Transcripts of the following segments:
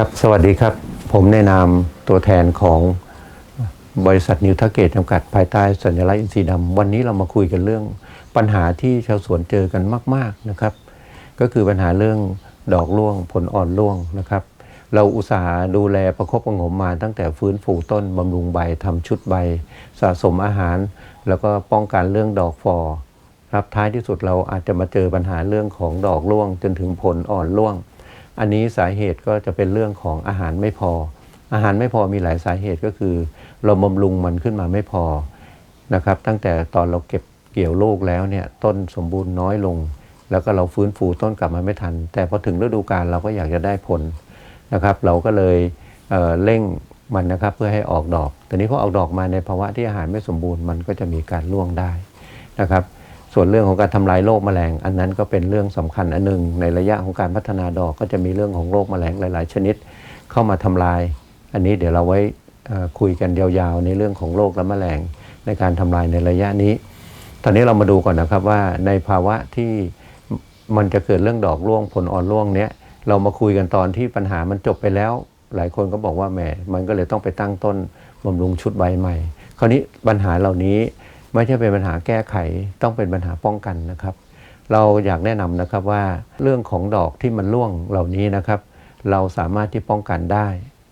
ครับสวัสดีครับ ผมในะนามตัวแทนของบริษัทนิวทาเกตจำกัดภายใต้สัญลักษณ์อินทรีย์ดำวันนี้เรามาคุยกันเรื่องปัญหาที่ชาวสวนเจอกันมาก ๆนะครับ ก็คือปัญหาเรื่องดอกร่วงผลอ่อนร่วงนะครับ เราอุตสาห์ดูแลประคบประหงมมาตั้งแต่ฟื้นฟูต้นบำรุงใบทำชุดใบ สะสมอาหาร แล้วก็ป้องกันเรื่องดอกฟอครับท้ายที่สุดเราอาจจะมาเจอปัญหาเรื่องของดอกร่วง จนถึงผลอ่อนร่วง อันนี้สาเหตุก็จะเป็นเรื่องของอาหารไม่พอ อาหารไม่พอมีหลายสาเหตุก็คือ เราบำรุงมันขึ้นมาไม่พอนะครับ ตั้งแต่ตอนเราเก็บเกี่ยวลูกแล้วเนี่ยต้นสมบูรณ์น้อยลง แล้วก็เราฟื้นฟูต้นกลับมาไม่ทัน แต่พอถึงฤดูกาลเราก็อยากจะได้ผลนะครับ เราก็เลยเเร่งมันนะครับเพื่อให้ออกดอก แต่นี้พอออกดอกมาในภาวะที่อาหารไม่สมบูรณ์มันก็จะมีการร่วงได้นะครับ ส่วนเรื่องของการทำลายโรคแมลง อันนั้นก็เป็นเรื่องสำคัญอันหนึ่งในระยะของการพัฒนาดอกก็จะมีเรื่องของโรคแมลงหลาย ๆ ชนิดเข้ามาทำลาย อันนี้เดี๋ยวเราไว้คุยกันยาวๆ ในเรื่องของโรคและแมลงในการทำลายในระยะนี้ ตอนนี้เรามาดูก่อนนะครับว่าในภาวะที่มันจะเกิดเรื่องดอกร่วงผลอ่อนร่วงเนี้ยเรามาคุยกันตอนที่ปัญหามันจบไปแล้ว หลายคนก็บอกว่าแหมมันก็เลยต้องไปตั้งต้นบำรุงชุดใบใหม่ คราวนี้ปัญหาเหล่านี้ ไม่ใช่เป็นปัญหาแก้ไขต้องเป็นปัญหาป้องกันนะครับ เราอยากแนะนำนะครับว่าเรื่องของดอกที่มันร่วงเหล่านี้นะครับ เราสามารถที่ป้องกันได้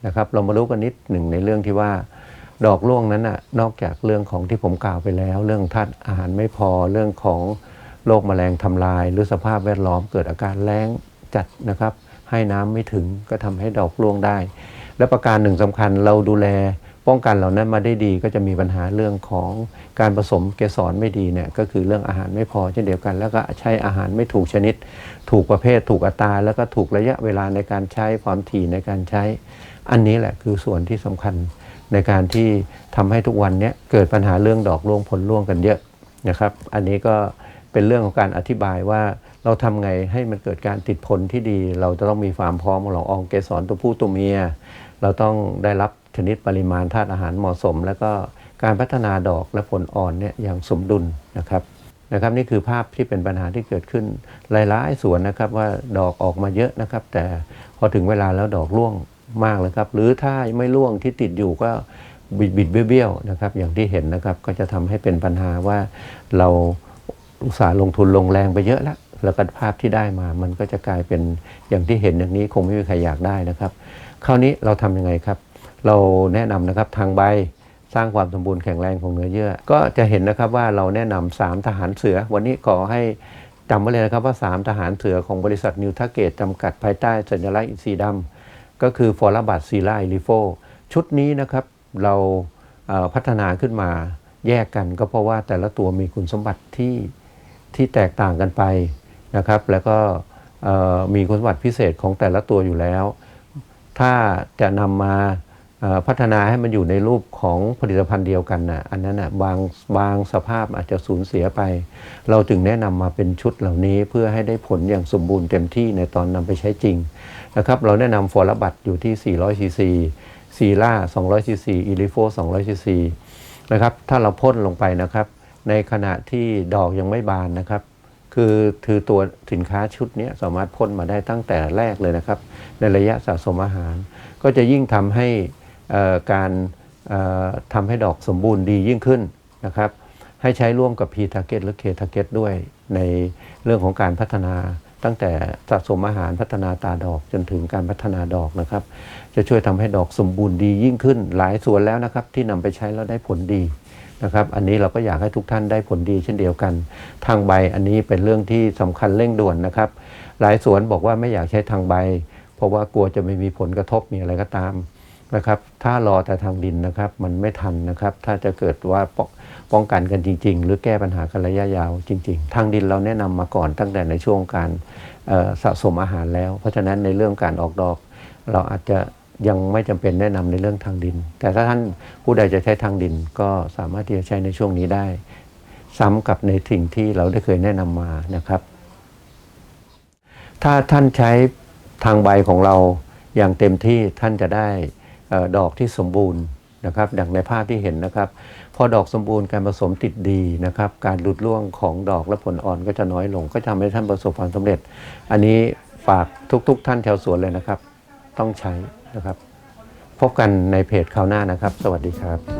นะครับ เรามารู้กันนิดหนึ่งในเรื่องที่ว่า ดอกร่วงนั้นน่ะนอกจากเรื่องของที่ผมกล่าวไปแล้ว เรื่องธาตุอาหารไม่พอเรื่องของโรคแมลงทำลาย หรือสภาพแวดล้อมเกิดอาการแล้งจัดนะครับ ให้น้ำไม่ถึงก็ทำให้ดอกร่วงได้ และประการหนึ่งสำคัญเราดูแล ป้องกันเหล่านั้นมาได้ดีก็จะมีปัญหาเรื่องของการผสมเกสรไม่ดีเนี่ยก็คือเรื่องอาหารไม่พอเช่นเดียวกัน แล้วก็ใช้อาหารไม่ถูกชนิด ถูกประเภทถูกอัตราแล้วก็ถูกระยะเวลาในการใช้ความถี่ในการใช้ อันนี้แหละคือส่วนที่สำคัญในการที่ทำให้ทุกวันนี้เกิดปัญหาเรื่องดอกร่วงผลร่วงกันเยอะนะครับ อันนี้ก็เป็นเรื่องของการอธิบายว่าเราทำไงให้มันเกิดการติดผลที่ดี เราจะต้องมีความพร้อมของอองเกสรตัวผู้ตัวเมีย เราต้องได้รับ ชนิดปริมาณธาตุอาหารเหมาะสม แล้วก็การพัฒนาดอกและผลอ่อนเนี่ยอย่างสมดุลนะครับนะครับนี่คือภาพที่เป็นปัญหาที่เกิดขึ้นหลายๆส่วนนะครับว่าดอกออกมาเยอะนะครับ แต่พอถึงเวลาแล้วดอกร่วงมากเลยครับ หรือถ้าไม่ร่วงที่ติดอยู่ก็บิดบิดเบี้ยวๆนะครับ อย่างที่เห็นนะครับก็จะทำให้เป็นปัญหาว่าเราอุตสาห์ลงทุนลงแรงไปเยอะแล้วแล้วก็ภาพที่ได้มา มันก็จะกลายเป็นอย่างที่เห็นอย่างนี้คงไม่มีใครอยากได้นะครับ คราวนี้เราทำยังไงครับ เราแนะนำนะครับทางใบสร้างความสมบูรณ์แข็งแรงของเนื้อเยื่อ ก็จะเห็นนะครับว่าเราแนะนำสามทหารเสือ วันนี้ขอให้จำไว้เลยนะครับว่าสามทหารเสือของบริษัทนิวทาเกตจำกัดภายใต้สัญลักษณ์อินทรีดำก็คือฟอร์บัตซีไลลิโฟชุดนี้นะครับเราเอ่อพัฒนาขึ้นมาแยกกันก็เพราะว่าแต่ละตัวมีคุณสมบัติที่ที่แตกต่างกันไปนะครับ แล้วก็มีคุณสมบัติพิเศษของแต่ละตัวอยู่แล้ว ถ้าจะนำมา พัฒนาให้มันอยู่ในรูปของผลิตภัณฑ์เดียวกันนะอันนั้นนะบางบางสภาพอาจจะสูญเสียไป เราจึงแนะนำมาเป็นชุดเหล่านี้เพื่อให้ได้ผลอย่างสมบูรณ์เต็มที่ในตอนนำไปใช้จริงนะครับเราแนะนำฟอร์บัตอยู่ที่ 400 ซีซีซีล่า 200 ซีซีอีลิโฟ 200 ซีซีนะครับถ้าเราพ่นลงไปนะครับในขณะที่ดอกยังไม่บานนะครับ คือคือตัวสินค้าชุดนี้สามารถพ่นมาได้ตั้งแต่แรกเลยนะครับ ในระยะสะสมอาหาร ก็จะยิ่งทำให้ การทำให้ดอกสมบูรณ์ดียิ่งขึ้นนะครับ ให้ใช้ร่วมกับ P target หรือ K target ด้วยในเรื่องของการพัฒนาตั้งแต่สะสมอาหารพัฒนาตาดอกจนถึงการพัฒนาดอกนะครับ จะช่วยทำให้ดอกสมบูรณ์ดียิ่งขึ้น หลายส่วนแล้วนะครับ ที่นำไปใช้แล้วได้ผลดีนะครับ อันนี้เราก็อยากให้ทุกท่านได้ผลดีเช่นเดียวกัน ทางใบอันนี้เป็นเรื่องที่สำคัญเร่งด่วนนะครับ หลายสวนบอกว่าไม่อยากใช้ทางใบ เพราะว่ากลัวจะไม่มีผลกระทบมีอะไรก็ตาม นะครับ ถ้ารอแต่ทางดินนะครับ มันไม่ทันนะครับ ถ้าจะเกิดว่าป้องป้องกันกันจริง ๆ หรือแก้ปัญหากันระยะยาวจริง ๆ ทางดินเราแนะนำมาก่อนตั้งแต่ในช่วงการสะสมอาหารแล้ว เพราะฉะนั้นในเรื่องการออกดอก เราอาจจะยังไม่จำเป็นแนะนำในเรื่องทางดิน แต่ถ้าท่านผู้ใดจะใช้ทางดินก็สามารถที่จะใช้ในช่วงนี้ได้ ซ้ำกับในสิ่งที่เราได้เคยแนะนำมานะครับ ถ้าท่านใช้ทางใบของเราอย่างเต็มที่ท่านจะได้ ดอกที่สมบูรณ์นะครับดังในภาพที่เห็นนะครับ พอดอกสมบูรณ์การผสมติดดีนะครับ การหลุดร่วงของดอกและผลอ่อนก็จะน้อยลง ก็ทำให้ท่านประสบความสำเร็จ อันนี้ฝากทุกๆท่านแถวสวนเลยนะครับ ต้องใช้นะครับ พบกันในเพจคราวหน้านะครับ สวัสดีครับ